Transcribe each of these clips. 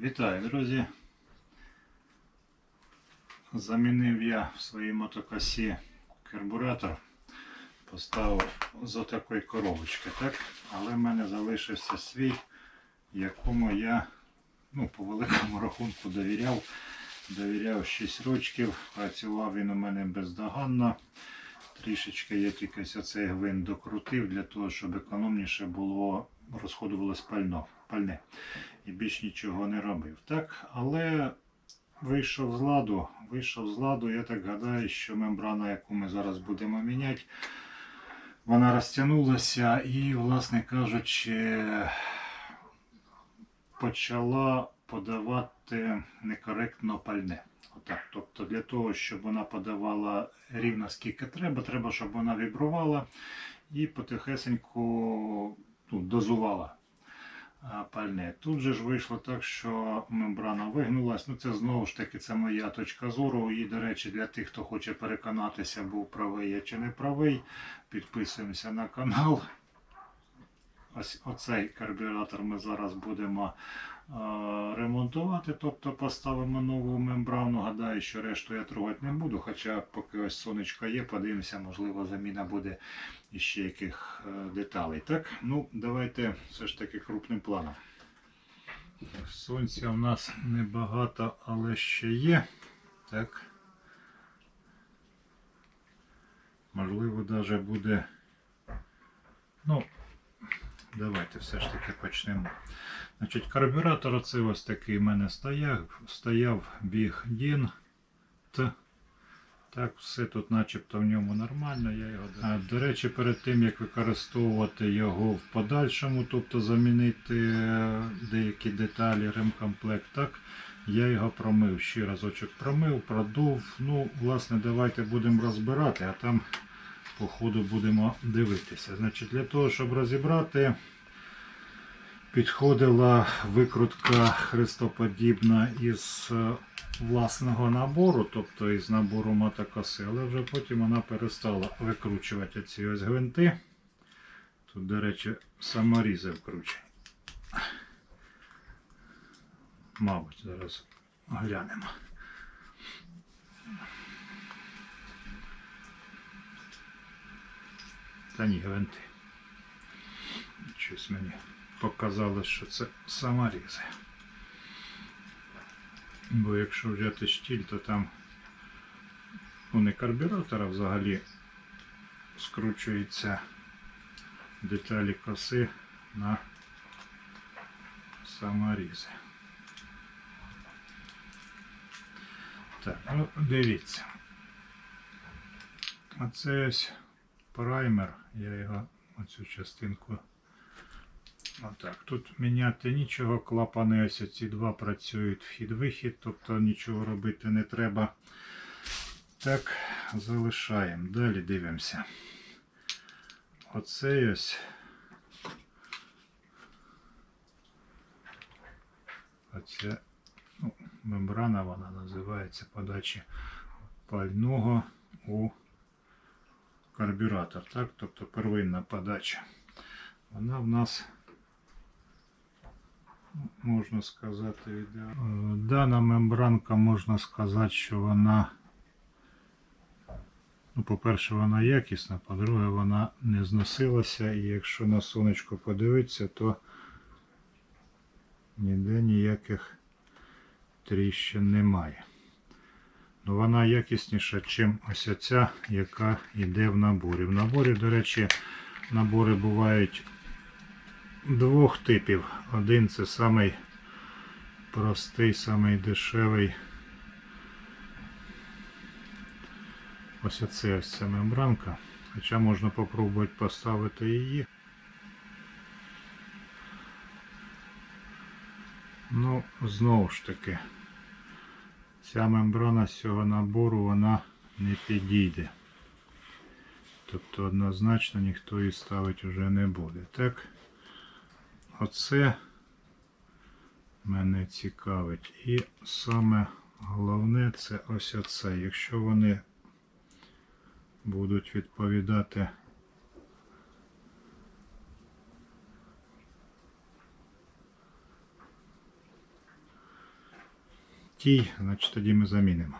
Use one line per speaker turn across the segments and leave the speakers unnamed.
Вітаю, друзі. Замінив я в своїй мотокосі карбуратор. Поставив з отакої коробочки, так? Але в мене залишився свій, якому я ну, по великому рахунку довіряв. Довіряв 6 років. Працював він у мене бездоганно. Трішечки я тільки оцей гвинт докрутив для того, щоб економніше було розходувалось пальне. І більш нічого не робив. Так, але вийшов з ладу. Вийшов з ладу, я так гадаю, що мембрана, яку ми зараз будемо міняти, вона розтягнулася і, власне кажучи, почала подавати некоректно пальне. Отак. Тобто для того, щоб вона подавала рівно скільки треба, треба, щоб вона вібрувала і потихесеньку ну, дозувала пальне. Тут же ж вийшло так, що мембрана вигнулась. Ну це знову ж таки це моя точка зору. І, до речі, для тих, хто хоче переконатися, був правий я чи не правий, підписуємося на канал. Ось оцей карбюратор ми зараз будемо е, ремонтувати, тобто поставимо нову мембрану. Гадаю, що решту я трогати не буду, хоча поки ось сонечко є, подивимося, можливо, заміна буде іще яких е, деталей. Так, ну давайте все ж таки крупним планом. Сонця в нас небагато, але ще є. Так. Можливо, навіть буде. Ну, Давайте все ж таки почнемо. Значить, карбюратор оцей ось такий в мене стояв. Стояв біг Дін. Т. Так, все тут начебто в ньому нормально. Я його... а, до речі, перед тим як використовувати його в подальшому, тобто замінити е, деякі деталі, ремкомплект, так, я його промив. Ще разочок промив, продув. Ну, власне, давайте будемо розбирати, а там по ходу будемо дивитися. Значить, Для того, щоб розібрати, підходила викрутка хрестоподібна із е, власного набору, тобто із набору мотокоси, але вже потім вона перестала викручувати ці ось гвинти. Тут, до речі, саморізи вкручені. Мабуть, зараз глянемо. Та ні, гвинти. Щось мені показалось, що це саморізи. Бо якщо взяти штіль, то там не карбюратора взагалі скручуються деталі коси на саморізи. Так, ну дивіться. Оце ось праймер, я його оцю частинку. Отак. Тут міняти нічого, клапани ось ці два працюють вхід-вихід, тобто нічого робити не треба. Так, залишаємо. Далі дивимося. Оцей ось. Оце ну, мембрана вона називається подачі пального у карбюратор, так? тобто первинна подача. Вона в нас, можна сказати. Е, Дана мембранка, можна сказати, що вона, ну, по-перше, вона якісна, по-друге, вона не зносилася, і якщо на сонечко подивитися, то ніде ніяких тріщин немає. Ну, вона якісніша, ніж ось ця, яка йде в наборі. В наборі, до речі, набори бувають двох типів. Один це самий простий, самий дешевий. Ось оце ось ця мембранка. Хоча можна спробувати поставити її. Ну, знову ж таки. Ця мембрана з цього набору вона не підійде. Тобто однозначно ніхто її ставити вже не буде. Так, оце мене цікавить. І саме головне це ось оце. Якщо вони будуть відповідати простій, значить тоді ми замінимо.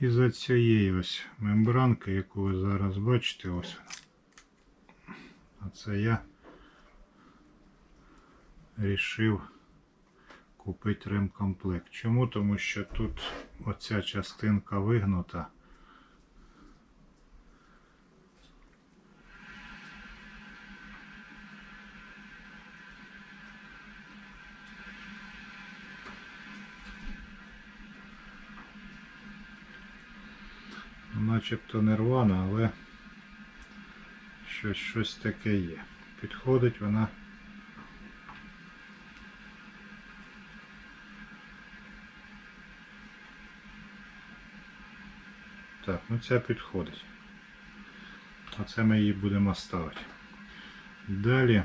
Із-за цієї ось мембранки, яку ви зараз бачите, ось. А це я рішив купити ремкомплект. Чому? Тому що тут оця частинка вигнута. Начебто не рвана, але щось, щось таке є. Підходить вона. Так, ну ця підходить. Оце ми її будемо ставити. Далі.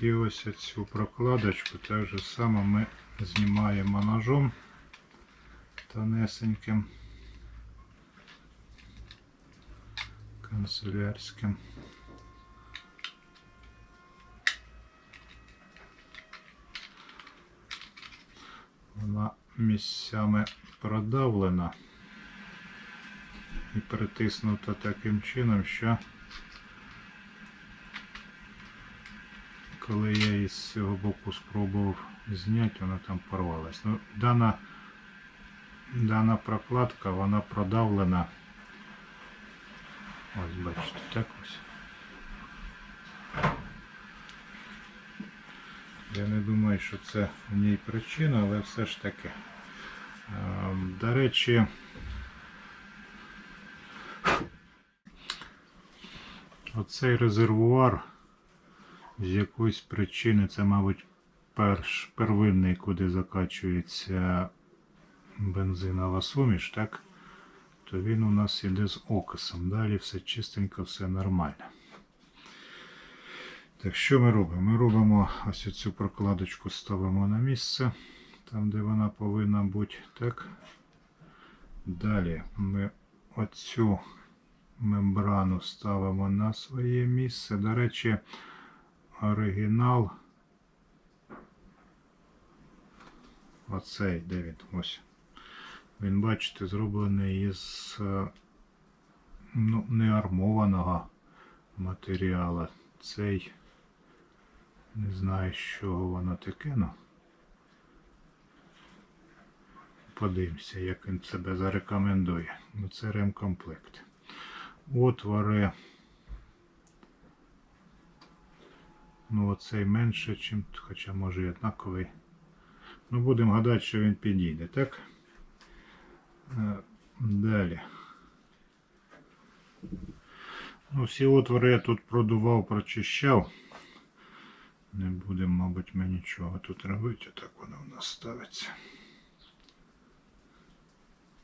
І ось цю прокладочку так же само ми знімаємо ножом тонесеньким канцелярським. Вона місцями продавлена і притиснута таким чином, що коли я із цього боку спробував зняти, вона там порвалась. Ну, дана, дана прокладка, вона продавлена. Ось бачите, так ось. Я не думаю, що це в ній причина, але все ж таки. До речі, оцей резервуар з якоїсь причини це, мабуть, перш, первинний, куди закачується бензинова суміш, так? То він у нас іде з окисом. Далі все чистенько, все нормально. Так, що ми робимо? Ми робимо ось цю прокладочку ставимо на місце, там де вона повинна бути. Так. Далі ми оцю мембрану ставимо на своє місце. До речі, оригінал. Оцей, де він ось. Він, бачите, зроблений із е, ну, не армованого матеріалу. Цей не знаю, з чого воно таке, ну. Подивимося, як він себе зарекомендує. Ну, це ремкомплект. Отвори. Ну, оцей менше, чим, хоча може і однаковий. Ну, будемо гадати, що він підійде, так? Е, Далі. Ну, всі отвори я тут продував, прочищав. Не будемо, мабуть, ми нічого тут робити. Отак воно в нас ставиться.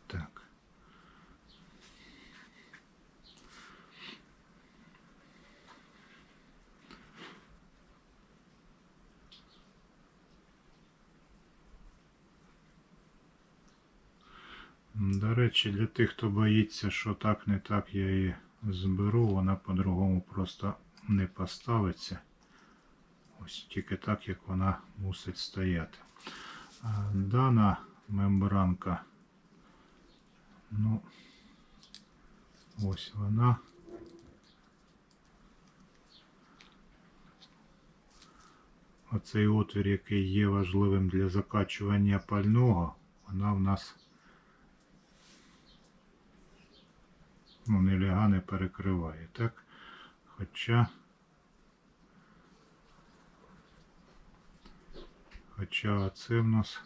Так. До речі, для тих, хто боїться, що так не так я її зберу, вона по-другому просто не поставиться. Ось тільки так, як вона мусить стояти. Дана мембранка, ну, ось вона. Оцей отвір, який є важливим для закачування пального, вона в нас ну, не ляга не перекриває, так? Хоча. Хоча це в нас.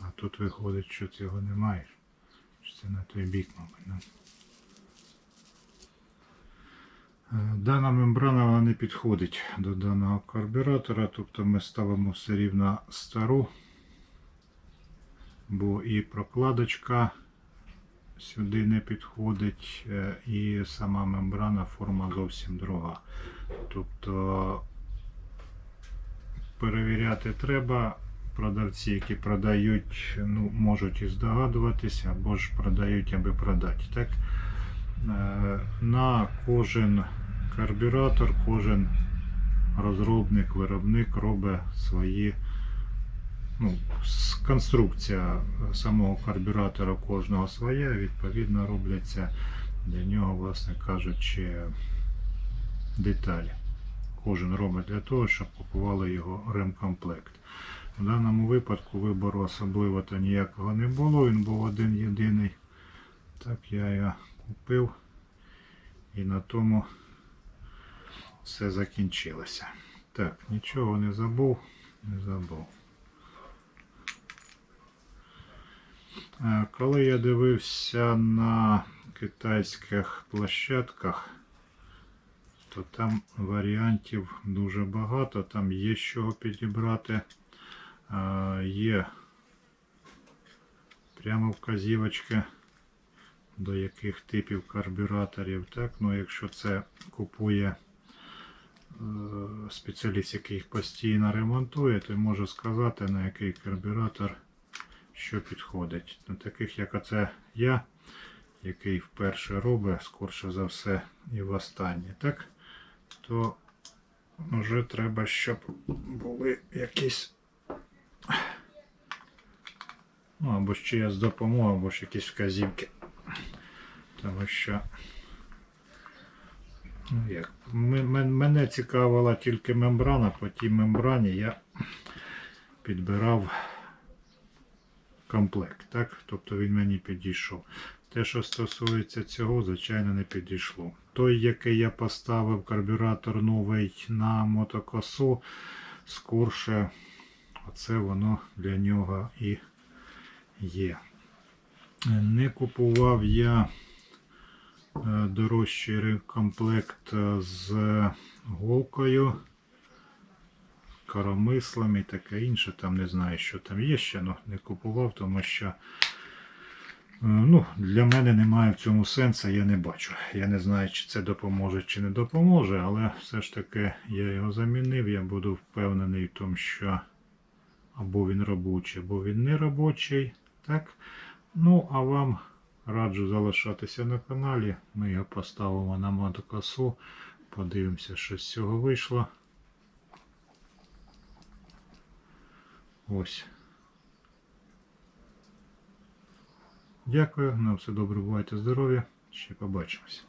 А тут виходить, що цього немає. Що Це на той бік, мабуть. Да? Дана мембрана вона не підходить до даного карбюратора, тобто ми ставимо все рівно стару, бо і прокладочка сюди не підходить, е, і сама мембрана форма зовсім друга. Тобто перевіряти треба. Продавці, які продають, ну, можуть і здогадуватися, або ж продають, аби продати. Так? Е, На кожен карбюратор, кожен розробник, виробник робить свої. Ну, конструкція самого карбюратора кожного своя, відповідно робляться для нього, власне кажучи, деталі. Кожен робить для того, щоб купували його ремкомплект. В даному випадку вибору особливо то ніякого не було, він був один єдиний. Так я його купив і на тому все закінчилося. Так, нічого не забув, не забув. Е, Коли я дивився на китайських площадках, то там варіантів дуже багато, там є з чого підібрати. Е, Є прямо вказівочки до яких типів карбюраторів. Так? Ну, якщо це купує спеціаліст, який постійно ремонтує, то можу сказати, на який карбюратор що підходить. На таких, як оце я, який вперше робить, скорше за все, і востаннє, так? то вже треба, щоб були якісь. Ну, або ще я з допомогою, або ж якісь вказівки. Тому що ну, як, мене цікавила тільки мембрана, по тій мембрані я підбирав комплект, так? Тобто він мені підійшов. Те, що стосується цього, звичайно, не підійшло. Той, який я поставив карбюратор новий на мотокосу, скорше, оце воно для нього і є. Не купував я дорожчий комплект з голкою, коромислом і таке інше. Там не знаю, що там є ще, але не купував, тому що е, ну, для мене немає в цьому сенсу, я не бачу. Я не знаю, чи це допоможе, чи не допоможе, але все ж таки я його замінив. Я буду впевнений в тому, що або він робочий, або він не робочий. Так? Ну, а вам раджу залишатися на каналі. Ми його поставимо на мотокосу. Подивимося, що з цього вийшло. Ось. Дякую. На все добре, бувайте здорові. Ще побачимось.